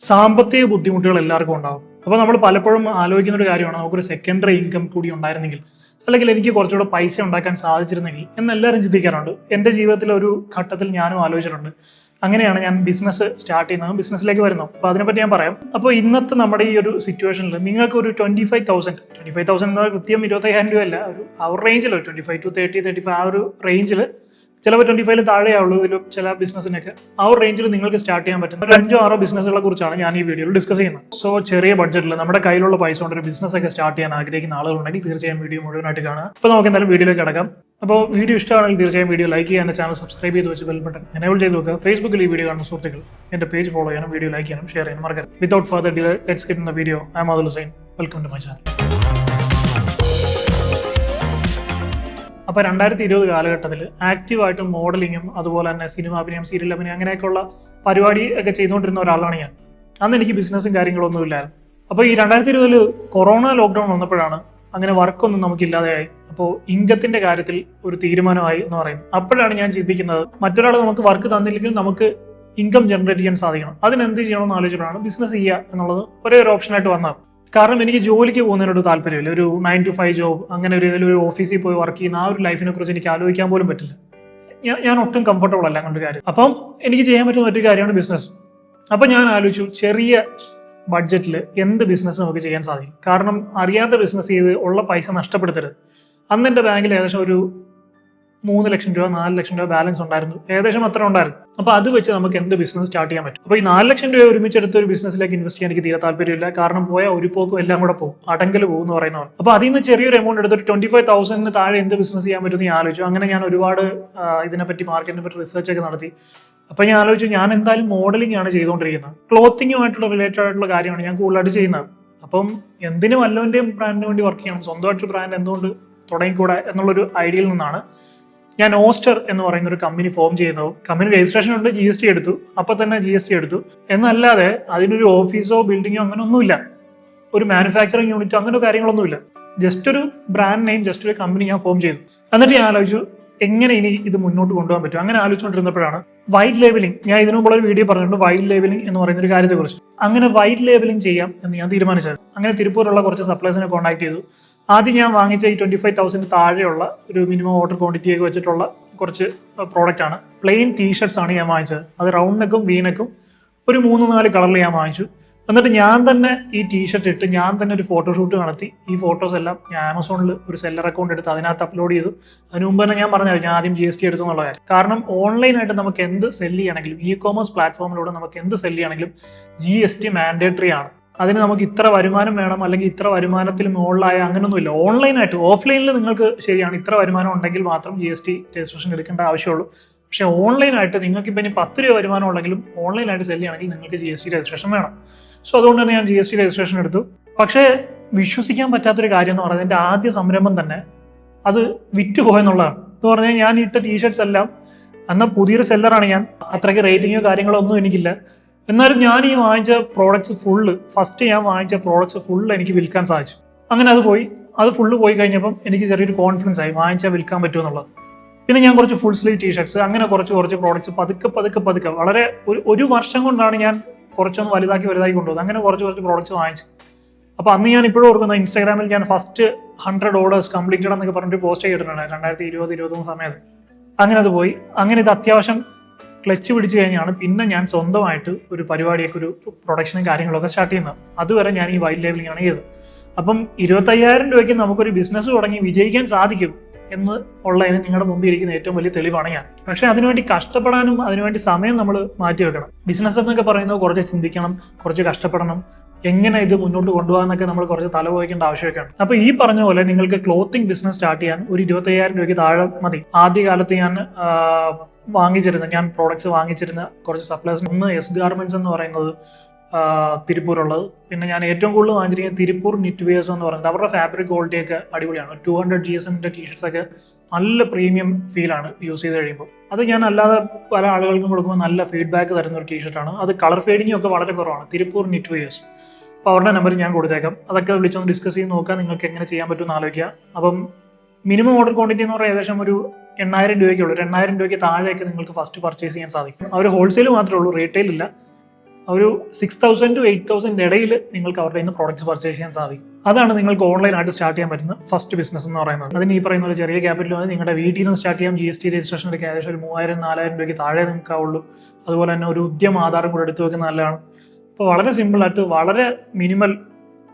സാമ്പത്തിക ബുദ്ധിമുട്ടുകൾ എല്ലാവർക്കും ഉണ്ടാവും. അപ്പോൾ നമ്മൾ പലപ്പോഴും ആലോചിക്കുന്ന ഒരു കാര്യമാണ് നമുക്കൊരു സെക്കൻഡറി ഇൻകം കൂടി ഉണ്ടായിരുന്നെങ്കിൽ അല്ലെങ്കിൽ എനിക്ക് കുറച്ചുകൂടെ പൈസ ഉണ്ടാക്കാൻ സാധിച്ചിരുന്നെങ്കിൽ എന്ന് എല്ലാവരും ചിന്തിക്കാറുണ്ട്. എന്റെ ജീവിതത്തിലെ ഒരു ഘട്ടത്തിൽ ഞാനും ആലോചിച്ചിട്ടുണ്ട്. അങ്ങനെയാണ് ഞാൻ ബിസിനസ് സ്റ്റാർട്ട് ചെയ്യുന്നതും ബിസിനസ്സിലേക്ക് വരുന്നതും. അപ്പോൾ അതിനെപ്പറ്റി ഞാൻ പറയാം. അപ്പോൾ ഇന്നത്തെ നമ്മുടെ ഈ ഒരു സിറ്റുവേഷനിൽ നിങ്ങൾക്ക് ഒരു twenty five thousand twenty five thousand എന്ന് പറഞ്ഞാൽ കൃത്യം ഇരുപത്തയ്യായിരം രൂപ അല്ല ഒരു അവർ റേഞ്ചിൽ twenty five to thirty thirty five ആ ഒരു റേഞ്ചിൽ ചിലപ്പോൾ ട്വന്റി ഫൈവിൽ താഴെയാവുള്ളൂ ഇതിലും ചില ബിസിനസ്സിനൊക്കെ ആ ഒരു റേഞ്ചിൽ നിങ്ങൾക്ക് സ്റ്റാർട്ട് ചെയ്യാൻ പറ്റുന്ന ഒരു അഞ്ചോ ആറോ ബിസിനസ്സുകളെ കുറിച്ചാണ് ഞാൻ ഈ വീഡിയോയിൽ ഡിസ്കസ് ചെയ്യുന്നത്. സോ ചെറിയ ബഡ്ജറ്റിൽ നമ്മുടെ കയ്യിലുള്ള പൈസ കൊണ്ട് ഒരു ബിസിനസ് ഒക്കെ സ്റ്റാർട്ട് ചെയ്യാൻ ആഗ്രഹിക്കുന്ന ആളുകളുണ്ടെങ്കിൽ തീർച്ചയായും വീഡിയോ മുഴുവനായിട്ട് കാണുക. അപ്പോൾ നമുക്ക് എന്തായാലും വീഡിയോയിലേക്ക് കിടക്കാം. അപ്പോൾ വീഡിയോ ഇഷ്ടമാണെങ്കിൽ തീർച്ചയായും വീഡിയോ ലൈക്ക് ചെയ്യാൻ ചാനൽ സബ്സ്ക്രൈബ് ചെയ്ത് വെച്ച് ബെൽ ബട്ടൺ എനേബിൾ ചെയ്ത് നോക്കുക ഫേസ്ബുക്കിൽ ഈ വീഡിയോ കാണുന്ന സുഹൃത്തുക്കൾ എന്റെ പേജ് ഫോളോ ചെയ്യാനും വീഡിയോ ലൈക്ക് ചെയ്യാനും ഷെയർ ചെയ്യാനും മറക്കരുത്. വിതൗട്ട് ഫർദർ ഡിലേ ലെറ്റ്സ് കിട്ടുന്ന video I am Hussain welcome to my channel അപ്പോൾ രണ്ടായിരത്തി ഇരുപത് കാലഘട്ടത്തിൽ ആക്റ്റീവായിട്ട് മോഡലിങ്ങും അതുപോലെ തന്നെ സിനിമ അഭിനയം സീരിയൽ അഭിനയം അങ്ങനെയൊക്കെയുള്ള പരിപാടി ഒക്കെ ചെയ്തുകൊണ്ടിരുന്ന ഒരാളാണ് ഞാൻ. അന്ന് എനിക്ക് ബിസിനസ്സും കാര്യങ്ങളൊന്നും ഇല്ലായിരുന്നു. അപ്പോൾ ഈ രണ്ടായിരത്തി ഇരുപതിൽ കൊറോണ ലോക്ക്ഡൗൺ വന്നപ്പോഴാണ് അങ്ങനെ വർക്കൊന്നും നമുക്കില്ലാതെയായി. അപ്പോൾ ഇൻകത്തിന്റെ കാര്യത്തിൽ ഒരു തീരുമാനമായി എന്ന് പറയുന്നത്. അപ്പോഴാണ് ഞാൻ ചിന്തിക്കുന്നത് മറ്റൊരാൾ നമുക്ക് വർക്ക് തന്നില്ലെങ്കിൽ നമുക്ക് ഇൻകം ജനറേറ്റ് ചെയ്യാൻ സാധിക്കണം. അതിനെന്ത് ചെയ്യണമെന്ന് ആലോചിച്ചപ്പോഴാണ് ബിസിനസ് ചെയ്യുക എന്നുള്ളത് ഒരേ ഒരു ഓപ്ഷനായിട്ട് വന്നത്. കാരണം എനിക്ക് ജോലിക്ക് പോകുന്നതിനോട് താല്പര്യമില്ല. ഒരു നയൻ ടു ഫൈവ് ജോബ് അങ്ങനെ ഒരു ഒരു ഓഫീസിൽ പോയി വർക്ക് ചെയ്യുന്ന ആ ഒരു ലൈഫിനെ കുറിച്ച് എനിക്ക് ആലോചിക്കാൻ പോലും പറ്റില്ല. ഞാൻ ഞാൻ ഒട്ടും കംഫർട്ടബിൾ അല്ല അങ്ങനൊരു കാര്യം. അപ്പം എനിക്ക് ചെയ്യാൻ പറ്റുന്ന മറ്റൊരു കാര്യമാണ് ബിസിനസ് അപ്പം ഞാൻ ആലോചിച്ചു ചെറിയ ബഡ്ജറ്റിൽ എന്ത് ബിസിനസ് നമുക്ക് ചെയ്യാൻ സാധിക്കും? കാരണം അറിയാത്ത ബിസിനസ് ചെയ്ത് ഉള്ള പൈസ നഷ്ടപ്പെടുത്തരുത്. അന്ന് എന്റെ ബാങ്കിൽ ഏകദേശം ഒരു മൂന്ന് ലക്ഷം രൂപ നാല് ലക്ഷം രൂപ ബാലൻസ് ഉണ്ടായിരുന്നു. ഏകദേശം അത്ര ഉണ്ടായിരുന്നു. അപ്പോൾ അത് വെച്ച് നമുക്ക് എന്ത് ബിസിനസ് സ്റ്റാർട്ട് ചെയ്യാൻ പറ്റും? അപ്പോൾ ഈ നാല് ലക്ഷം രൂപ ഒരുമിച്ചെടുത്ത് ഒരു ബിസിനസ്സിലേക്ക് ഇൻവെസ്റ്റ് ചെയ്യാൻ എനിക്ക് തീരെ താല്പര്യമില്ല. കാരണം പോയ ഒരു പോക്കും എല്ലാം കൂടെ പോകും. അടങ്കൽ പോകും എന്ന് പറയുന്നതാണ്. അപ്പോൾ അതിൽ നിന്ന് ചെറിയൊരു എമൗണ്ട് എടുത്ത് ട്വന്റി ഫൈവ് തൗസൻഡിന് താഴെ എന്ത് ബിസിനസ് ചെയ്യാൻ പറ്റുമെന്ന് ഞാൻ ആലോചിച്ചു. അങ്ങനെ ഞാൻ ഒരുപാട് ഇതിനെപ്പറ്റി മാർക്കറ്റിനെ പറ്റി റിസർച്ച് ഒക്കെ നടത്തി. അപ്പൊ ഞാൻ ആലോചിച്ചു ഞാൻ എന്തായാലും മോഡലിംഗ് ആണ് ചെയ്തുകൊണ്ടിരിക്കുന്നത്. ക്ലോത്തിങ്ങുമായിട്ടുള്ള റിലേറ്റഡ് ആയിട്ടുള്ള കാര്യമാണ് ഞാൻ കൂടുതലായിട്ട് ചെയ്യുന്നത്. അപ്പം എന്തിനും വല്ലവന്റെയും ബ്രാൻഡിന് വേണ്ടി വർക്ക് ചെയ്യണം. സ്വന്തമായിട്ട് ബ്രാൻഡ് എന്തുകൊണ്ട് തുടങ്ങിക്കൂടാ എന്നുള്ളൊരു ഐഡിയയിൽ നിന്നാണ് ഞാൻ ഓസ്റ്റർ എന്ന് പറയുന്ന ഒരു കമ്പനി ഫോം ചെയ്യുന്നതും കമ്പനി രജിസ്ട്രേഷൻ ഉണ്ട് ജി എസ് ടി എടുത്തു. അപ്പൊ തന്നെ ജി എസ് ടി എടുത്തു. എന്നല്ലാതെ അതിനൊരു ഓഫീസോ ബിൽഡിങ്ങോ അങ്ങനെ ഒന്നുമില്ല. ഒരു മാനുഫാക്ചറിങ് യൂണിറ്റോ അങ്ങനെ കാര്യങ്ങളൊന്നുമില്ല. ജസ്റ്റ് ഒരു ബ്രാൻഡ് നെയിം ജസ്റ്റ് ഒരു കമ്പനി ഞാൻ ഫോം ചെയ്തു. എന്നിട്ട് ഞാൻ ആലോചിച്ചു എങ്ങനെ ഇനി ഇത് മുന്നോട്ട് കൊണ്ടുപോകാൻ പറ്റും? അങ്ങനെ ആലോചിച്ചുകൊണ്ടിരുന്നപ്പോഴാണ് വൈറ്റ് ലേബലിംഗ് ഞാൻ ഇതിനു മുമ്പ് ഒരു വീഡിയോ പറഞ്ഞിട്ടുണ്ട് വൈറ്റ് ലേബലിംഗ് എന്ന് പറയുന്ന ഒരു കാര്യത്തെക്കുറിച്ച്. അങ്ങനെ വൈറ്റ് ലേബലിംഗ് ചെയ്യാം എന്ന് ഞാൻ തീരുമാനിച്ചത്. അങ്ങനെ തിരുപ്പൂരുള്ള കുറച്ച് സപ്ലൈസിനെ കോൺടാക്ട് ചെയ്തു. ആദ്യം ഞാൻ വാങ്ങിച്ച ഈ ട്വന്റി ഫൈവ് തൗസൻഡ് താഴെയുള്ള ഒരു മിനിമം ഓർഡർ ക്വാണ്ടിറ്റി ഒക്കെ വെച്ചിട്ടുള്ള കുറച്ച് പ്രോഡക്റ്റ് ആണ്. പ്ലെയിൻ ടീഷർട്സ് ആണ് ഞാൻ വാങ്ങിച്ചത്. അത് റൗണ്ട് നെക്കും വി നെക്കും ഒരു മൂന്ന് നാല് കളറിൽ ഞാൻ വാങ്ങിച്ചു. എന്നിട്ട് ഞാൻ തന്നെ ഈ ടീ ഷർട്ട് ഇട്ട് ഞാൻ തന്നെ ഒരു ഫോട്ടോഷൂട്ട് നടത്തി. ഈ ഫോട്ടോസ് എല്ലാം ഞാൻ ആമസോണിൽ ഒരു സെല്ലർ അക്കൗണ്ട് എടുത്ത് അതിനകത്ത് അപ്ലോഡ് ചെയ്തു. അതിന് മുമ്പ് തന്നെ ഞാൻ പറഞ്ഞു ഞാൻ ആദ്യം ജി എസ് ടി എടുത്തു എന്നുള്ള കാര്യം. കാരണം ഓൺലൈനായിട്ട് നമുക്ക് എന്ത് സെല്ല് ചെയ്യണമെങ്കിലും ഇ കോമേഴ്സ് പ്ലാറ്റ്ഫോമിലൂടെ നമുക്ക് എന്ത് സെല്ല് ചെയ്യണമെങ്കിലും ജി എസ് ടി മാൻഡേറ്ററി ആണ്. അതിന് നമുക്ക് ഇത്ര വരുമാനം വേണം അല്ലെങ്കിൽ ഇത്ര വരുമാനത്തിൽ മുകളിലായ അങ്ങനെയൊന്നുമില്ല ഓൺലൈനായിട്ട് ഓഫ്ലൈനിൽ നിങ്ങൾക്ക് ശരിയാണ് ഇത്ര വരുമാനം ഉണ്ടെങ്കിൽ മാത്രം ജി എസ് ടി രജിസ്ട്രേഷൻ എടുക്കേണ്ട ആവശ്യമുള്ളൂ. പക്ഷേ ഓൺലൈനായിട്ട് നിങ്ങൾക്ക് ഇപ്പം ഇനി പത്ത് രൂപ വരുമാനം ഉണ്ടെങ്കിലും ഓൺലൈനായിട്ട് സെൽ ചെയ്യണമെങ്കിൽ നിങ്ങൾക്ക് ജി എസ് ടി രജിസ്ട്രേഷൻ വേണം. സോ അതുകൊണ്ട് തന്നെ ഞാൻ ജി എസ് ടി രജിസ്ട്രേഷൻ എടുത്തു. പക്ഷേ വിശ്വസിക്കാൻ പറ്റാത്തൊരു കാര്യം എന്ന് പറയുന്നത് എന്റെ ആദ്യ സംരംഭം തന്നെ അത് വിറ്റുപോയെന്നുള്ളതാണ്. എന്ന് പറഞ്ഞാൽ ഞാൻ ഇട്ട ടീഷർട്ട്സ് എല്ലാം അന്ന് പുതിയൊരു സെല്ലറാണ് ഞാൻ. അത്രയ്ക്ക് റേറ്റിങ്ങോ കാര്യങ്ങളോ ഒന്നും എനിക്കില്ല. എന്നാലും ഞാൻ ഈ വാങ്ങിച്ച പ്രോഡക്റ്റ്സ് ഫുള്ള് ഫസ്റ്റ് ഞാൻ വാങ്ങിച്ച പ്രോഡക്റ്റ്സ് ഫുള്ള് എനിക്ക് വിൽക്കാൻ സാധിച്ചു. അങ്ങനെ അത് പോയി. അത് ഫുള്ള് പോയി കഴിഞ്ഞപ്പം എനിക്ക് ചെറിയൊരു കോൺഫിഡൻസ് ആയി. വാങ്ങിച്ചാൽ വിൽക്കാൻ പറ്റുമെന്നുള്ളത് പിന്നെ ഞാൻ കുറച്ച് ഫുൾ സ്ലീവ് ടീഷർട്സ് അങ്ങനെ കുറച്ച് കുറച്ച് പ്രോഡക്റ്റ്സ് പതുക്കെ പതുക്കെ പതുക്കെ. വളരെ ഒരു ഒരു വർഷം കൊണ്ടാണ് ഞാൻ കുറച്ചൊന്ന് വലുതാക്കി വലുതാക്കി കൊണ്ടുപോകുന്നത് അങ്ങനെ കുറച്ച് കുറച്ച് പ്രോഡക്റ്റ്സ് വാങ്ങിച്ചു. അപ്പോൾ അന്ന് ഞാൻ ഇപ്പോഴും ഓർക്കുന്ന ഇൻസ്റ്റാഗ്രാമിൽ ഞാൻ ഫസ്റ്റ് ഹൺഡ്രഡ് ഓർഡേഴ്സ് കംപ്ലീറ്റഡ് എന്നൊക്കെ പറഞ്ഞിട്ട് പോസ്റ്റ് ചെയ്തിട്ടുണ്ട് രണ്ടായിരത്തി ഇരുപത് ഇരുപത്തൊന്ന് സമയത്ത്. അങ്ങനെ അത് പോയി. അങ്ങനെ ഇത് അത്യാവശ്യം ക്ലച്ച് പിടിച്ചു കഴിഞ്ഞാണ് പിന്നെ ഞാൻ സ്വന്തമായിട്ട് ഒരു പരിപാടിയൊക്കെ ഒരു പ്രൊഡക്ഷനും കാര്യങ്ങളൊക്കെ സ്റ്റാർട്ട് ചെയ്യുന്നത്. അതുവരെ ഞാൻ ഈ വൈൽഡ് ലേബലിംഗ് ചെയ്തത്. അപ്പം ഇരുപത്തയ്യായിരം രൂപയ്ക്ക് നമുക്കൊരു ബിസിനസ് തുടങ്ങി വിജയിക്കാൻ സാധിക്കും. എന്ന് ഉള്ളതിന് നിങ്ങളുടെ മുമ്പിൽ ഇരിക്കുന്ന ഏറ്റവും വലിയ തെളിവാണ് ഞാൻ. പക്ഷേ അതിനുവേണ്ടി കഷ്ടപ്പെടാനും അതിനുവേണ്ടി സമയം നമ്മൾ മാറ്റി വെക്കണം. ബിസിനസ് എന്നൊക്കെ പറയുന്നത് കുറച്ച് ചിന്തിക്കണം കുറച്ച് കഷ്ടപ്പെടണം. എങ്ങനെ ഇത് മുന്നോട്ട് കൊണ്ടുപോകാന്നൊക്കെ നമ്മൾ കുറച്ച് തലപോയിക്കേണ്ട ആവശ്യമൊക്കെയാണ്. അപ്പൊ ഈ പറഞ്ഞ പോലെ നിങ്ങൾക്ക് ക്ലോത്തിങ് ബിസിനസ് സ്റ്റാർട്ട് ചെയ്യാൻ ഒരു ഇരുപത്തയ്യായിരം രൂപയ്ക്ക് താഴെ മതി. ആദ്യ ആദ്യകാലത്ത് ഞാൻ വാങ്ങിച്ചിരുന്ന ഞാൻ പ്രോഡക്ട്സ് വാങ്ങിച്ചിരുന്ന കുറച്ച് സപ്ലൈസ് ഒന്ന് എസ് ഗാർമെന്റ്സ് എന്ന് പറയുന്നത് തിരുപ്പൂരുള്ളത്. പിന്നെ ഞാൻ ഏറ്റവും കൂടുതൽ വാങ്ങിച്ചിരിക്കുന്നത് തിരുപ്പൂർ നിറ്റ് വെയേഴ്സ് എന്ന് പറയുന്നത്. അവരുടെ ഫാബ്രിക് ക്വാളിറ്റി ഒക്കെ അടിപൊളിയാണ്. ടു ഹൺഡ്രഡ് ജി എസ് എമ്മിന്റെ ടീഷർട്സ് ഒക്കെ നല്ല പ്രീമിയം ഫീലാണ് യൂസ് ചെയ്ത് കഴിയുമ്പോൾ. അത് ഞാൻ അല്ലാതെ പല ആളുകൾക്കും കൊടുക്കുമ്പോൾ നല്ല ഫീഡ്ബാക്ക് തരുന്ന ഒരു ടീഷർട്ടാണ് അത് കളർ ഫേഡിങ്ങും ഒക്കെ വളരെ കുറവാണ്. തിരുപ്പൂർ നിറ്റ് വെയേഴ്സ് അപ്പോൾ അവരുടെ നമ്പർ ഞാൻ കൊടുത്തേക്കാം. അതൊക്കെ വിളിച്ചൊന്ന് ഡിസ്കസ് ചെയ്ത് നോക്കാം. നിങ്ങൾക്ക് എങ്ങനെ ചെയ്യാൻ പറ്റുമെന്ന് ആലോചിക്കുക. അപ്പം മിനിമം ഓർഡർ ക്വാണ്ടിറ്റി എന്ന് പറയുന്നത് ഏകദേശം ഒരു എണ്ണായിരം രൂപയ്ക്കുള്ളൂ എണ്ണായിരം രൂപയ്ക്ക് താഴെയൊക്കെ നിങ്ങൾക്ക് ഫസ്റ്റ് പർച്ചേസ് ചെയ്യാൻ സാധിക്കും. അവർ ഹോൾസെയിൽ മാത്രമേ ഉള്ളൂ. റീറ്റെയിൽ ഇല്ല. ഒരു six thousand to eight thousand ഇടയിൽ നിങ്ങൾക്ക് അവരുടെ നിന്ന് പ്രോഡക്റ്റ്സ് പർച്ചേസ് ചെയ്യാൻ സാധിക്കും. അതാണ് നിങ്ങൾക്ക് ഓൺലൈനായിട്ട് സ്റ്റാർട്ട് ചെയ്യാൻ പറ്റുന്ന ഫസ്റ്റ് ബിസിനസ് എന്ന് പറയുന്നത്. അതിന് ഈ പറയുന്ന ഒരു ചെറിയ ക്യാപിറ്റൽ വന്ന് നിങ്ങളുടെ വീട്ടിൽ നിന്ന് സ്റ്റാർട്ട് ചെയ്യാം. ജി എസ് ടി രജിസ്ട്രേഷൻ എടുക്കുക. ഏകദേശം ഒരു മൂവായിരം നാലായിരം രൂപയ്ക്ക് താഴെ നിൽക്കാവുള്ളൂ അതുപോലെ തന്നെ ഒരു ഉദ്യം ആധാരം കൂടെ എടുത്തു വെക്കുന്നത് നല്ലതാണ്. അപ്പോൾ വളരെ സിമ്പിളായിട്ട് വളരെ മിനിമൽ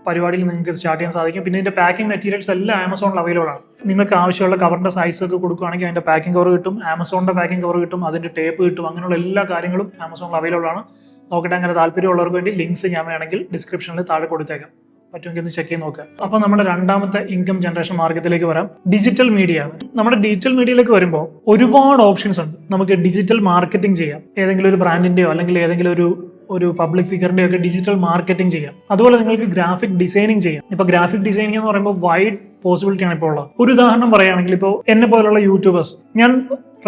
പരിപാടിയിൽ നിങ്ങൾക്ക് സ്റ്റാർട്ട് ചെയ്യാൻ സാധിക്കും. പിന്നെ ഇതിന്റെ പാക്കിംഗ് മെറ്റീരിയൽസ് എല്ലാം ആമസോണിൽ അവൈലബിൾ ആണ്. നിങ്ങൾക്ക് ആവശ്യമുള്ള കവറിന്റെ സൈസ് ഒക്കെ കൊടുക്കുകയാണെങ്കിൽ അതിന്റെ പാക്കിംഗ് കവർ കിട്ടും. ആമസോണിന്റെ പാക്കിംഗ് കവർ കിട്ടും. അതിന്റെ ടേപ്പ് കിട്ടും. അങ്ങനെയുള്ള എല്ലാ കാര്യങ്ങളും ആമസോണിൽ അവൈലബിൾ ആണ്. നോക്കട്ടെ അങ്ങനെ താല്പര്യമുള്ളവർക്ക് വേണ്ടി ലിങ്ക്സ് ഞാൻ വേണമെങ്കിൽ ഡിസ്ക്രിപ്ഷനിൽ താഴെ കൊടുത്തേക്കാം. പറ്റുമെങ്കിൽ ഒന്ന് ചെക്ക് ചെയ്ത് നോക്കുക അപ്പോൾ നമ്മുടെ രണ്ടാമത്തെ ഇൻകം ജനറേഷൻ മാർഗത്തിലേക്ക് വരാം. ഡിജിറ്റൽ മീഡിയ ആണ് നമ്മുടെ ഡിജിറ്റൽ മീഡിയയിലേക്ക് വരുമ്പോൾ ഒരുപാട് ഓപ്ഷൻസ് ഉണ്ട്. നമുക്ക് ഡിജിറ്റൽ മാർക്കറ്റിംഗ് ചെയ്യാം. ഏതെങ്കിലും ഒരു ബ്രാൻഡിന്റെയോ അല്ലെങ്കിൽ ഏതെങ്കിലും ഒരു ഒരു പബ്ലിക് ഫിഗറിന്റെയോ ഒക്കെ ഡിജിറ്റൽ മാർക്കറ്റിംഗ് ചെയ്യാം. അതുപോലെ നിങ്ങൾക്ക് ഗ്രാഫിക് ഡിസൈനിങ് ചെയ്യാം. ഇപ്പോൾ ഗ്രാഫിക് ഡിസൈനിങ് എന്ന് പറയുമ്പോൾ വൈഡ് പോസിബിലിറ്റിയാണ് ഇപ്പോൾ ഉള്ളത്. ഒരു ഉദാഹരണം പറയുകയാണെങ്കിൽ ഇപ്പോൾ എന്നെ പോലുള്ള യൂട്യൂബേഴ്സ് ഞാൻ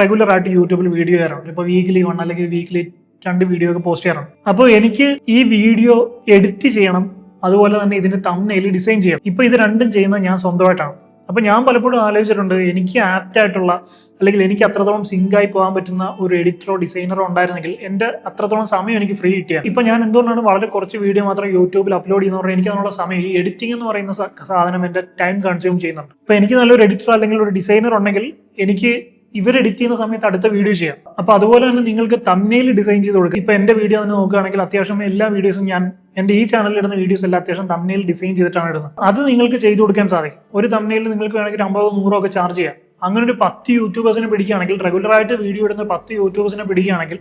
റെഗുലർ ആയിട്ട് യൂട്യൂബിൽ വീഡിയോ ചെയ്യാറുണ്ട്. ഇപ്പോൾ വീക്ക്ലി വൺ അല്ലെങ്കിൽ വീക്ക്ലി രണ്ട് വീഡിയോ ഒക്കെ പോസ്റ്റ് ചെയ്യാറുണ്ട്. അപ്പോൾ എനിക്ക് ഈ വീഡിയോ എഡിറ്റ് ചെയ്യണം അതുപോലെ തന്നെ ഇതിന്റെ തമ്മിൽ ഡിസൈൻ ചെയ്യണം. ഇപ്പൊ ഇത് രണ്ടും ചെയ്യുന്നത് ഞാൻ സ്വന്തമായിട്ടാണ്. അപ്പോൾ ഞാൻ പലപ്പോഴും ആലോചിച്ചിട്ടുണ്ട് എനിക്ക് ആപ്റ്റ് ആയിട്ടുള്ള അല്ലെങ്കിൽ എനിക്ക് അത്രത്തോളം സിങ്കായി പോകാൻ പറ്റുന്ന ഒരു എഡിറ്ററോ ഡിസൈനറോ ഉണ്ടായിരുന്നെങ്കിൽ എന്റെ അത്രത്തോളം സമയം എനിക്ക് ഫ്രീ കിട്ടിയ ഇപ്പൊ ഞാൻ എന്തുകൊണ്ടാണ് വളരെ കുറച്ച് വീഡിയോ മാത്രം യൂട്യൂബിൽ അപ്ലോഡ് ചെയ്യുന്ന പറഞ്ഞാൽ എനിക്ക് അതിനുള്ള സമയം ഈ എഡിറ്റിംഗ് എന്ന് പറയുന്ന സാധനം എന്റെ ടൈം കൺസ്യൂം ചെയ്യുന്നുണ്ട്. അപ്പോൾ എനിക്ക് നല്ലൊരു എഡിറ്റർ അല്ലെങ്കിൽ ഒരു ഡിസൈനർ ഉണ്ടെങ്കിൽ എനിക്ക് ഇവർ എഡിറ്റ് ചെയ്യുന്ന സമയത്ത് അടുത്ത വീഡിയോ ചെയ്യാം. അപ്പൊ അതുപോലെ തന്നെ നിങ്ങൾക്ക് തമ്മിൽ ഡിസൈൻ ചെയ്ത് കൊടുക്കാം. ഇപ്പൊ എന്റെ വീഡിയോ തന്നെ നോക്കുകയാണെങ്കിൽ അത്യാവശ്യം എല്ലാ വീഡിയോസും ഞാൻ എന്റെ ഈ ചാനലിൽ ഇടുന്ന വീഡിയോസ് എല്ലാം അത്യാവശ്യം തമ്മിൽ ഡിസൈൻ ചെയ്തിട്ടാണ് ഇടുന്നത്. അത് നിങ്ങൾക്ക് ചെയ്തു കൊടുക്കാൻ സാധിക്കും. ഒരു തമ്മിൽ നിങ്ങൾക്ക് വേണമെങ്കിൽ അമ്പതോ നൂറോ ഒക്കെ ചാർജ് ചെയ്യാം. അങ്ങനെ ഒരു പത്ത് യൂട്യൂബേഴ്സിനെ പിടിക്കുകയാണെങ്കിൽ റെഗുലറായിട്ട് വീഡിയോ ഇടുന്ന പത്ത് യൂട്യൂബേഴ്സിനെ പിടിക്കുകയാണെങ്കിൽ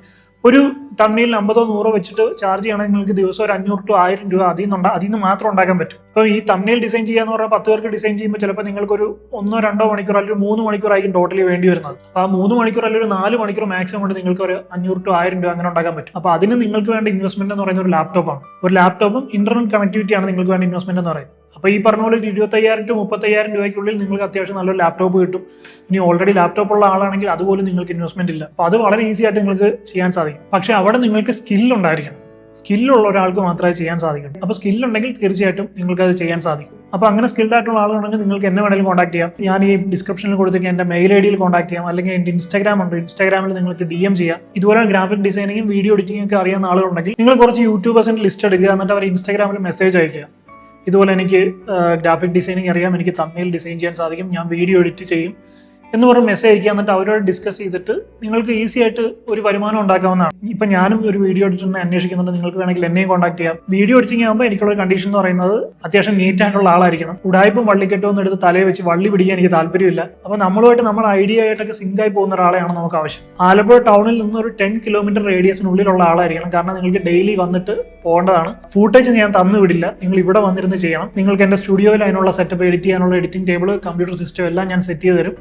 ഒരു തമ്മിൽ അമ്പതോ നൂറോ വെച്ചിട്ട് ചാർജ് ചെയ്യണമെങ്കിൽ നിങ്ങൾക്ക് ദിവസം ഒരു അഞ്ഞൂറ് ടു ആയിരം രൂപ അതിൽ നിന്നുണ്ട് അതിൽ നിന്ന് മാത്രം ഉണ്ടാക്കാൻ പറ്റും. അപ്പോൾ ഈ തമ്മിൽ ഡിസൈൻ ചെയ്യാന്ന് പറഞ്ഞാൽ പത്ത് പേർക്ക് ഡിസൈൻ ചെയ്യുമ്പോൾ ചിലപ്പോൾ നിങ്ങൾക്കൊരു ഒന്നോ രണ്ടോ മണിക്കൂർ അല്ലെങ്കിൽ മൂന്ന് മണിക്കൂറായിരിക്കും ടോട്ടലി വേണ്ടി വരുന്നത്. അപ്പോൾ ആ മൂന്ന് മണിക്കൂർ അല്ലെങ്കിൽ ഒരു നാല് മണിക്കൂർ മാക്സിമം കൊണ്ട് നിങ്ങൾക്ക് ഒരു അഞ്ഞൂറ് ടു ആയിരം രൂപ അങ്ങനെ ഉണ്ടാക്കാൻ പറ്റും. അപ്പോൾ അതിന് നിങ്ങൾക്ക് വേണ്ട ഇൻവെസ്റ്റ്മെന്റ് എന്ന് പറയുന്ന ഒരു ലാപ്ടോപ്പാണ് ഒരു ലാപ്ടോപ്പും ഇന്റർനെറ്റ് കണക്ടിവിറ്റിയാണ് നിങ്ങൾക്ക് വേണ്ട ഇൻവെസ്റ്റ്മെന്റ് എന്ന് പറയുന്നത്. അപ്പോൾ ഈ പറഞ്ഞ പോലെ ഒരു ഇരുപത്തയ്യായിരം ടു മുപ്പത്തയ്യായിരം രൂപയ്ക്കുള്ളിൽ നിങ്ങൾക്ക് അത്യാവശ്യം നല്ലൊരു ലാപ്ടോപ്പ് കിട്ടും. ഇനി ഓൾറെഡി ലാപ്ടോപ്പ് ഉള്ള ആളാണെങ്കിൽ അതുപോലും നിങ്ങൾക്ക് ഇൻവെസ്റ്റ്മെന്റ് ഇല്ല. അപ്പോൾ അത് വളരെ ഈസി ആയിട്ട് നിങ്ങൾക്ക് ചെയ്യാൻ സാധിക്കും. പക്ഷേ അവിടെ നിങ്ങൾക്ക് സ്കില്ലുണ്ടായിരിക്കണം സ്കില്ലുള്ള ഒരാൾക്ക് മാത്രമേ ചെയ്യാൻ സാധിക്കും അപ്പോൾ സ്കില്ലുണ്ടെങ്കിൽ തീർച്ചയായിട്ടും നിങ്ങൾക്ക് അത് ചെയ്യാൻ സാധിക്കും. അപ്പോൾ അങ്ങനെ സ്കിൽഡ് ആയിട്ടുള്ള ആളുകളുണ്ടെങ്കിൽ നിങ്ങൾക്ക് എന്നെ വേണമെങ്കിലും കോൺടാക്ട് ചെയ്യാം. ഞാൻ ഈ ഡിസ്ക്രിപ്ഷനിൽ കൊടുത്തേക്ക് എന്റെ മെയിൽ ഐ ഡിയിൽ കോൺടാക്ട് ചെയ്യാം. അല്ലെങ്കിൽ എന്റെ ഇൻസ്റ്റാഗ്രാം ഉണ്ട്. ഇൻസ്റ്റാഗ്രാമിൽ നിങ്ങൾക്ക് ഡി എം ചെയ്യാം. ഇതുപോലെ ഗ്രാഫിക് ഡിസൈനിങ്ങും വീഡിയോ എഡിറ്റിംഗും ഒക്കെ അറിയാവുന്ന ആളുകളുണ്ടെങ്കിൽ നിങ്ങൾ കുറച്ച് യൂട്യൂബേഴ്സിന്റെ ലിസ്റ്റ് എടുക്കുക. എന്നിട്ട് അവർ ഇൻസ്റ്റാഗ്രാമിൽ മെസ്സേജ് അയക്കുക ഇതുപോലെ എനിക്ക് ഗ്രാഫിക് ഡിസൈനിങ് അറിയാം. എനിക്ക് തമ്മിൽ ഡിസൈൻ ചെയ്യാൻ സാധിക്കും. ഞാൻ വീഡിയോ എഡിറ്റ് ചെയ്യും. എന്ന് പറഞ്ഞ് മെസ്സേജ് അയക്കുക എന്നിട്ട് അവരോട് ഡിസ്കസ് ചെയ്തിട്ട് നിങ്ങൾക്ക് ഈസി ആയിട്ട് ഒരു വരുമാനം ഉണ്ടാക്കാവുന്നതാണ്. ഇപ്പം ഞാനും ഒരു വീഡിയോ എഡിറ്റിംഗ് അന്വേഷിക്കുന്നുണ്ട്. നിങ്ങൾക്ക് വേണമെങ്കിൽ എന്നെയും കോൺടാക്ട് ചെയ്യാം. വീഡിയോ എഡിറ്റിംഗ് ആകുമ്പോൾ എനിക്കുള്ള കണ്ടീഷൻ എന്ന് പറയുന്നത് അത്യാവശ്യം നീറ്റ് ആയിട്ടുള്ള ആളായിരിക്കണം. ഉടായ്പും വള്ളിക്കെട്ടും ഒന്നും എടുത്ത് തലയിൽ വെച്ച് വള്ളി പിടിക്കാൻ എനിക്ക് താല്പര്യമില്ല. അപ്പോൾ നമ്മളുമായിട്ട് നമ്മുടെ ഐഡിയ ആയിട്ടൊക്കെ സിങ്ക് ആയി പോകുന്ന ഒരാളെയാണ് നമുക്ക് ആവശ്യം. ആലപ്പുഴ ടൗണിൽ നിന്ന് ഒരു ടെൻ കിലോമീറ്റർ റേഡിയസിനുള്ളിലുള്ള ആളായിരിക്കണം. കാരണം നിങ്ങൾക്ക് ഡെയിലി വന്നിട്ട് പോകേണ്ടതാണ്. ഫൂട്ടേജ് ഞാൻ തന്നു വിടില്ല. നിങ്ങൾ ഇവിടെ വന്നിരുന്ന് ചെയ്യണം. നിങ്ങൾക്ക് എന്റെ സ്റ്റുഡിയോയിൽ അതിനുള്ള സെറ്റപ്പ് എഡിറ്റ് ചെയ്യാനുള്ള എഡിറ്റിംഗ് ടേബിൾ കമ്പ്യൂട്ടർ സിസ്റ്റം എല്ലാം ഞാൻ സെറ്റ് ചെയ്ത് തരും.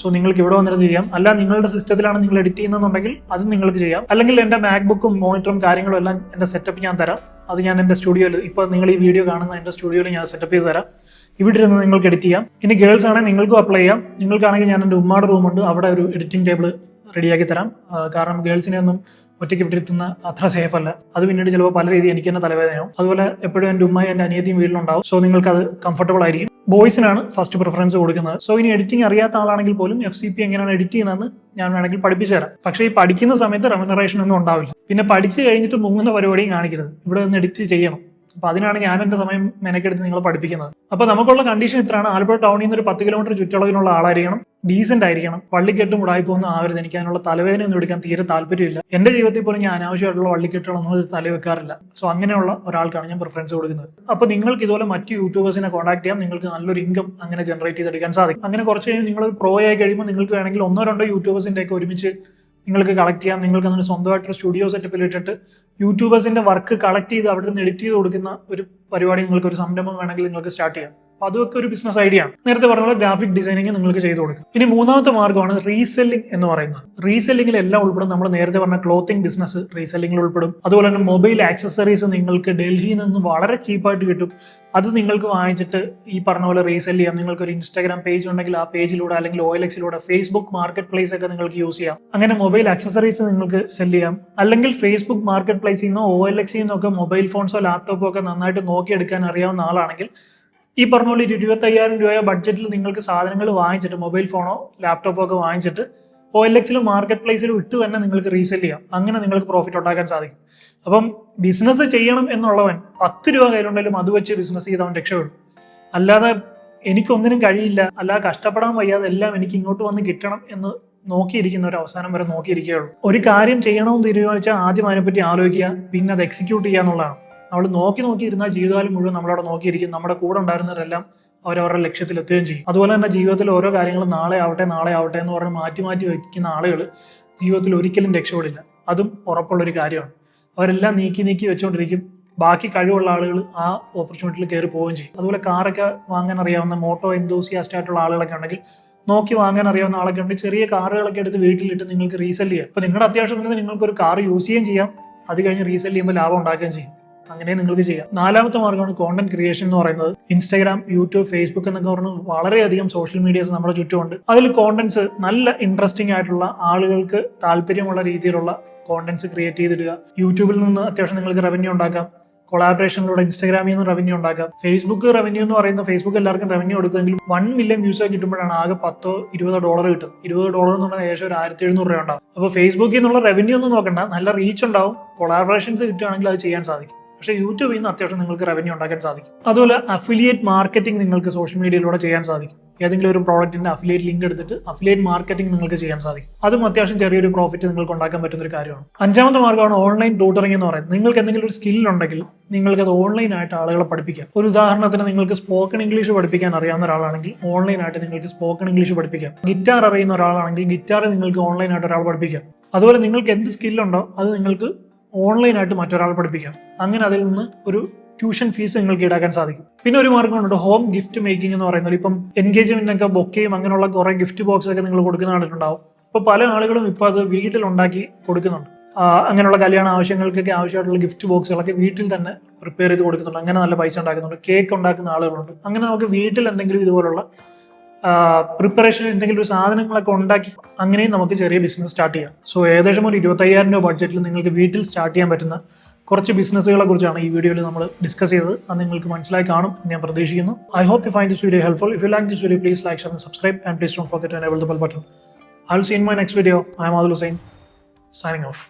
സോ നിങ്ങൾക്ക് ഇവിടെ വന്നിട്ട് ചെയ്യാം. അല്ല നിങ്ങളുടെ സിസ്റ്റത്തിലാണ് നിങ്ങൾ എഡിറ്റ് ചെയ്യുന്നതെന്നുണ്ടെങ്കിൽ അത് നിങ്ങൾക്ക് ചെയ്യാം. അല്ലെങ്കിൽ എന്റെ മാക്ബുക്കും മോണിറ്ററും കാര്യങ്ങളും എല്ലാം എന്റെ സെറ്റപ്പ് ഞാൻ തരാം. അത് ഞാൻ എന്റെ സ്റ്റുഡിയോയിൽ ഇപ്പോൾ നിങ്ങൾ ഈ വീഡിയോ കാണുന്ന എന്റെ സ്റ്റുഡിയോയിൽ ഞാൻ സെറ്റപ്പ് ചെയ്ത് തരാം. ഇവിടെ ഇരുന്ന് നിങ്ങൾക്ക് എഡിറ്റ് ചെയ്യാം. ഇനി ഗേൾസ് ആണെങ്കിൽ നിങ്ങൾക്കും അപ്ലൈ ചെയ്യാം. നിങ്ങൾക്കാണെങ്കിൽ ഞാൻ എന്റെ ഉമ്മാടെ റൂമുണ്ട് അവിടെ ഒരു എഡിറ്റിംഗ് ടേബിൾ റെഡിയാക്കി തരാം. കാരണം ഗേൾസിനെ ഒന്നും ഒറ്റയ്ക്ക് വിട്ടിരുത്തുന്ന അത്ര സേഫ് അല്ല. അത് പിന്നീട് ചിലപ്പോൾ പല രീതി എനിക്ക് തന്നെ തലവേദനയാവും. അതുപോലെ എപ്പോഴും എന്റെ ഉമ്മയും എന്റെ അനിയത്തിയും വീട്ടിലുണ്ടാവും. സോ നിങ്ങൾക്ക് അത് കംഫർട്ടബിൾ ആയിരിക്കും. ബോയ്സിനാണ് ഫസ്റ്റ് പ്രിഫറൻസ് കൊടുക്കുന്നത്. സോ ഇനി എഡിറ്റിംഗ് അറിയാത്ത ആളാണെങ്കിൽ പോലും എഫ് സി പി എങ്ങനെയാണ് എഡിറ്റ് ചെയ്യുന്നതെന്ന് ഞാൻ വേണമെങ്കിൽ പഠിപ്പിച്ചു തരാം. പക്ഷേ ഈ പഠിക്കുന്ന സമയത്ത് റെമുനറേഷൻ ഒന്നും ഉണ്ടാവില്ല. പിന്നെ പഠിച്ചു കഴിഞ്ഞിട്ട് മുങ്ങുന്ന പരിപാടിയും കാണിക്കരുത്. ഇവിടെ നിന്ന് എഡിറ്റ് ചെയ്യണം. അപ്പൊ അതിനാണ് ഞാൻ എന്റെ സമയം മെനക്കെടുത്ത് നിങ്ങളെ പഠിപ്പിക്കുന്നത്. അപ്പൊ നമുക്കുള്ള കണ്ടീഷൻ ഇത്രയാണ്. ആലപ്പുഴ ടൗണിൽ നിന്ന് ഒരു പത്ത് കിലോമീറ്റർ ചുറ്റളവിലുള്ള ആളായിരിക്കണം. ഡീസെന്റ് ആയിരിക്കണം. വള്ളിക്കെട്ടും ഉടായ്പൊന്നും ആവരുത്. എനിക്ക് അതിനുള്ള തലവേദന ഒന്നും എടുക്കാൻ തീരെ താല്പര്യമില്ല. എന്റെ ജീവിതത്തിൽ പോലും ഞാൻ അനാവശ്യമായിട്ടുള്ള വള്ളിക്കെട്ടുകളൊന്നും തലവെക്കാറില്ല സോ അങ്ങനെയുള്ള ഒരാൾക്കാണ് ഞാൻ പ്രിഫറൻസ് കൊടുക്കുന്നത്. അപ്പൊ നിങ്ങൾക്ക് ഇതുപോലെ മറ്റ് യൂട്യൂബേഴ്സിനെ കോൺടാക്ട് ചെയ്യാം. നിങ്ങൾക്ക് നല്ലൊരു ഇൻകം അങ്ങനെ ജനറേറ്റ് ചെയ്തെടുക്കാൻ സാധിക്കും. അങ്ങനെ കുറച്ച് കഴിഞ്ഞ് നിങ്ങൾ പ്രോ ആയി കഴിയുമ്പോൾ നിങ്ങൾക്ക് വേണമെങ്കിൽ ഒന്നോ രണ്ടോ യൂട്യൂബേഴ്സിന്റെ ഒക്കെ ഒരുമിച്ച് നിങ്ങൾക്ക് കളക്ട് ചെയ്യാം. നിങ്ങൾക്ക് അതിന് സ്വന്തമായിട്ടൊരു സ്റ്റുഡിയോ സെറ്റപ്പിൽ ഇട്ടിട്ട് യൂട്യൂബേഴ്സിന്റെ വർക്ക് കളക്ട് ചെയ്ത് അവിടെ നിന്ന് എഡിറ്റ് ചെയ്ത് കൊടുക്കുന്ന ഒരു പരിപാടി നിങ്ങൾക്ക് ഒരു സംരംഭം വേണമെങ്കിൽ നിങ്ങൾക്ക് സ്റ്റാർട്ട് ചെയ്യാം. അപ്പൊ അതൊക്കെ ഒരു ബിസിനസ് ഐഡിയ ആണ്. നേരത്തെ പറഞ്ഞ പോലെ ഗ്രാഫിക് ഡിസൈനിങ് നിങ്ങൾക്ക് ചെയ്തു കൊടുക്കും. ഇനി മൂന്നാമത്തെ മാർഗമാണ് റീസെല്ലിംഗ് എന്ന് പറയുന്നത്. റീസെല്ലിംഗിൽ എല്ലാം ഉൾപ്പെടും. നമ്മൾ നേരത്തെ പറഞ്ഞ ക്ലോത്തിങ് ബിസിനസ് റീസെല്ലിംഗിൽ ഉൾപ്പെടും. അതുപോലെ തന്നെ മൊബൈൽ ആക്സസറീസ് നിങ്ങൾക്ക് ഡൽഹിയിൽ നിന്ന് വളരെ ചീപ്പായിട്ട് കിട്ടും. അത് നിങ്ങൾക്ക് വാങ്ങിച്ചിട്ട് ഈ പറഞ്ഞ പോലെ റീസെൽ ചെയ്യാം. നിങ്ങൾക്ക് ഒരു ഇൻസ്റ്റാഗ്രാം പേജ് ഉണ്ടെങ്കിൽ ആ പേജിലൂടെ അല്ലെങ്കിൽ ഓയിൽ എക്സിലൂടെ ഫേസ്ബുക്ക് മാർക്കറ്റ് പ്ലേസ് ഒക്കെ നിങ്ങൾക്ക് യൂസ് ചെയ്യാം. അങ്ങനെ മൊബൈൽ ആക്സസറീസ് നിങ്ങൾക്ക് സെൽ ചെയ്യാം. അല്ലെങ്കിൽ ഫേസ്ബുക്ക് മാർക്കറ്റ് പ്ലേസിൽ നിന്നോ ഓ എൽ എക്സിൽ നിന്നൊക്കെ മൊബൈൽ ഫോൺസോ ലാപ്ടോപ്പോ ഒക്കെ നന്നായിട്ട് നോക്കിയെടുക്കാൻ അറിയാവുന്ന ആളാണെങ്കിൽ ഈ പറഞ്ഞ പോലെ ഒരു ഇരുപത്തയ്യായിരം രൂപ ബഡ്ജറ്റിൽ നിങ്ങൾക്ക് സാധനങ്ങൾ വാങ്ങിച്ചിട്ട് മൊബൈൽ ഫോണോ ലാപ്ടോപ്പോ ഒക്കെ വാങ്ങിച്ചിട്ട് ഒ എൽ എക്സിലും മാർക്കറ്റ് പ്ലേസിലും ഇട്ട് തന്നെ നിങ്ങൾക്ക് റീസെൽ ചെയ്യാം. അങ്ങനെ നിങ്ങൾക്ക് പ്രോഫിറ്റ് ഉണ്ടാക്കാൻ സാധിക്കും. അപ്പം ബിസിനസ് ചെയ്യണം എന്നുള്ളവൻ പത്ത് രൂപ കയ്യിലുണ്ടെങ്കിലും അത് വെച്ച് ബിസിനസ് ചെയ്ത് അവൻ രക്ഷപ്പെടും. അല്ലാതെ എനിക്കൊന്നിനും കഴിയില്ല അല്ലാതെ കഷ്ടപ്പെടാൻ വയ്യാതെ എല്ലാം എനിക്ക് ഇങ്ങോട്ട് വന്ന് കിട്ടണം എന്ന് നോക്കിയിരിക്കുന്ന ഒരു അവസാനം വരെ നോക്കിയിരിക്കുകയുള്ളൂ. ഒരു കാര്യം ചെയ്യണമെന്ന് തീരുമാനിച്ചാൽ ആദ്യം അതിനെപ്പറ്റി ആലോചിക്കുക പിന്നെ അത് എക്സിക്യൂട്ട് ചെയ്യുക എന്നുള്ളതാണ്. നമ്മൾ നോക്കി നോക്കി ഇരുന്നാൽ ജീവിതകാലം മുഴുവൻ നമ്മളവിടെ നോക്കിയിരിക്കും. നമ്മുടെ കൂടെ ഉണ്ടായിരുന്നവരെല്ലാം അവരവരുടെ ലക്ഷ്യത്തിൽ എത്തുകയും ചെയ്യും. അതുപോലെ തന്നെ ജീവിതത്തിൽ ഓരോ കാര്യങ്ങളും നാളെ ആവട്ടെ നാളെ ആവട്ടെ എന്ന് പറഞ്ഞ് മാറ്റി മാറ്റി വയ്ക്കുന്ന ആളുകൾ ജീവിതത്തിൽ ഒരിക്കലും രക്ഷപ്പെടില്ല. അതും ഉറപ്പുള്ളൊരു കാര്യമാണ്. അവരെല്ലാം നീക്കി നീക്കി വെച്ചുകൊണ്ടിരിക്കും ബാക്കി കഴിവുള്ള ആളുകൾ ആ ഓപ്പർച്യൂണിറ്റിയിൽ കയറി പോവുകയും ചെയ്യും. അതുപോലെ കാറൊക്കെ വാങ്ങാൻ അറിയാവുന്ന മോട്ടോ എന്തോസിയാസ്റ്റ് ആയിട്ടുള്ള ആളുകളൊക്കെ ഉണ്ടെങ്കിൽ നോക്കി വാങ്ങാൻ അറിയാവുന്ന ആളൊക്കെ ഉണ്ടെങ്കിൽ ചെറിയ കാറുകളൊക്കെ എടുത്ത് വീട്ടിലിട്ട് നിങ്ങൾക്ക് റീസെൽ ചെയ്യാം. അപ്പോൾ നിങ്ങളുടെ അത്യാവശ്യത്തിന് നിങ്ങൾക്ക് ഒരു കാർ യൂസ് ചെയ്യുകയും ചെയ്യാം. അത് കഴിഞ്ഞ് റീസെൽ ചെയ്യുമ്പോൾ ലാഭം ഉണ്ടാക്കുകയും ചെയ്യും. അങ്ങനെ നിങ്ങൾക്ക് ചെയ്യാം. നാലാമത്തെ മാർഗമാണ് കോണ്ടന്റ് ക്രിയേഷൻ എന്ന് പറയുന്നത്. ഇൻസ്റ്റാഗ്രാം യൂട്യൂബ് ഫേസ്ബുക്ക് എന്നൊക്കെ പറഞ്ഞ് വളരെയധികം സോഷ്യൽ മീഡിയാസ് നമ്മുടെ ചുറ്റുമുണ്ട്. അതിൽ കോണ്ടന്റ്സ് നല്ല ഇൻട്രസ്റ്റിംഗ് ആയിട്ടുള്ള ആളുകൾക്ക് താല്പര്യമുള്ള രീതിയിലുള്ള കോണ്ടന്റ്സ് ക്രിയേറ്റ് ചെയ്തിടുക. യൂട്യൂബിൽ നിന്ന് അത്യാവശ്യം നിങ്ങൾക്ക് റവന്യൂ ഉണ്ടാക്കാം. കൊളാബറേഷനിലൂടെ ഇൻസ്റ്റാഗ്രാമിൽ നിന്ന് റവന്യൂ ഉണ്ടാക്കാം. ഫേസ്ബുക്ക് റവന്യൂ എന്ന് പറയുന്ന ഫേസ്ബുക്ക് എല്ലാവർക്കും റവന്യൂ കൊടുക്കുമെങ്കിൽ വൺ മില്യൺ വ്യൂസ് കിട്ടുമ്പോഴാണ് ആകെ പത്തോ ഇരുപതോ ഡോളർ കിട്ടും. ഇരുപത് ഡോളർ എന്ന് പറഞ്ഞാൽ ഏകദേശം ഒരു ആയിരത്തി എഴുന്നൂറ് രൂപ ഉണ്ടാവും. അപ്പോൾ ഫേസ്ബുക്കിൽ നിന്നുള്ള റവന്യൂ ഒന്നും നോക്കണ്ട. നല്ല റീച്ച് ഉണ്ടാവും. കൊളാബറേഷൻസ് കിട്ടുകയാണെങ്കിൽ അത് ചെയ്യാൻ സാധിക്കും. പക്ഷേ യൂട്യൂബിൽ നിന്ന് അത്യാവശ്യം നിങ്ങൾക്ക് റവന്യൂ ഉണ്ടാക്കാൻ സാധിക്കും. അതുപോലെ അഫിലിയേറ്റ് മാർക്കറ്റിംഗ് നിങ്ങൾക്ക് സോഷ്യൽ മീഡിയയിലൂടെ ചെയ്യാൻ സാധിക്കും. ഏതെങ്കിലും ഒരു പ്രോഡക്റ്റിന്റെ അഫിലിയേറ്റ് ലിങ്ക് എടുത്തിട്ട് അഫിലിയേറ്റ് മാർക്കറ്റിംഗ് നിങ്ങൾക്ക് ചെയ്യാൻ സാധിക്കും. അതും അത്യാവശ്യം ചെറിയൊരു പ്രോഫിറ്റ് നിങ്ങൾക്ക് ഉണ്ടാക്കാൻ പറ്റുന്ന ഒരു കാര്യമാണ്. അഞ്ചാമത്തെ മാർഗമാണ് ഓൺലൈൻ ട്യൂട്ടറിംഗ് എന്ന് പറയുന്നത്. നിങ്ങൾക്ക് എന്തെങ്കിലും ഒരു സ്കിൽ ഉണ്ടെങ്കിൽ നിങ്ങൾക്ക് അത് ഓൺലൈൻ ആയിട്ട് ആളുകളെ പഠിപ്പിക്കാം. ഒരു ഉദാഹരണത്തിന് നിങ്ങൾക്ക് സ്പോക്കൺ ഇംഗ്ലീഷ് പഠിപ്പിക്കാൻ അറിയാവുന്ന ഒരാളാണെങ്കിൽ ഓൺലൈൻ ആയിട്ട് നിങ്ങൾക്ക് സ്പോക്കൺ ഇംഗ്ലീഷ് പഠിപ്പിക്കാം. ഗിറ്റാർ അറിയുന്ന ഒരാളാണെങ്കിൽ ഗിറ്റാർ നിങ്ങൾക്ക് ഓൺലൈൻ ആയിട്ട് ഒരാൾ പഠിപ്പിക്കാം. അതുപോലെ നിങ്ങൾക്ക് എന്ത് സ്കില്ലുണ്ടോ അത് നിങ്ങൾക്ക് ഓൺലൈനായിട്ട് മറ്റൊരാൾ പഠിപ്പിക്കാം. അങ്ങനെ അതിൽ നിന്ന് ഒരു ട്യൂഷൻ ഫീസ് നിങ്ങൾക്ക് ഈടാക്കാൻ സാധിക്കും. പിന്നെ ഒരു മാർഗമുണ്ട് ഹോം ഗിഫ്റ്റ് മേക്കിംഗ് എന്ന് പറയുന്നത്. ഇപ്പം എൻഗേജ്മെന്റിനൊക്കെ ബൊക്കെയും അങ്ങനെയുള്ള കുറെ ഗിഫ്റ്റ് ബോക്സ് ഒക്കെ നിങ്ങൾ കൊടുക്കുന്ന കണ്ടിട്ടുണ്ടാവും. അപ്പോൾ പല ആളുകളും ഇപ്പോൾ അത് വീട്ടിൽ ഉണ്ടാക്കി കൊടുക്കുന്നുണ്ട് അങ്ങനെയുള്ള കല്യാണ ആവശ്യങ്ങൾക്കൊക്കെ ആവശ്യമായിട്ടുള്ള ഗിഫ്റ്റ് ബോക്സുകളൊക്കെ വീട്ടിൽ തന്നെ പ്രിപ്പയർ ചെയ്ത് കൊടുക്കുന്നുണ്ട്. അങ്ങനെ നല്ല പൈസ ഉണ്ടാക്കുന്നുണ്ട്. കേക്ക് ഉണ്ടാക്കുന്ന ആളുകളുണ്ട്. അങ്ങനെ നമുക്ക് വീട്ടിൽ എന്തെങ്കിലും ഇതുപോലുള്ള പ്രിപ്പറേഷൻ എന്തെങ്കിലും ഒരു സാധനങ്ങളൊക്കെ ഉണ്ടാക്കി അങ്ങനെയും നമുക്ക് ചെറിയ ബിസിനസ് സ്റ്റാർട്ട് ചെയ്യാം. സോ ഏകദേശം ഒരു ഇരുപത്തയ്യായിരം രൂപ ബഡ്ജറ്റിൽ നിങ്ങൾക്ക് വീട്ടിൽ സ്റ്റാർട്ട് ചെയ്യാൻ പറ്റുന്ന കുറച്ച് ബിസിനസ്സുകളെ കുറിച്ചാണ് ഈ വീഡിയോയിൽ നമ്മൾ ഡിസ്കസ് ചെയ്തത്. അത് നിങ്ങൾക്ക് മനസ്സിലായി കാണും. ഞാൻ പ്രതീക്ഷിക്കുന്നു. I hope you find this video helpful if you like this video please like share subscribe and please don't forget to enable the bell button I will see in my next video I'm Adul Hussain signing off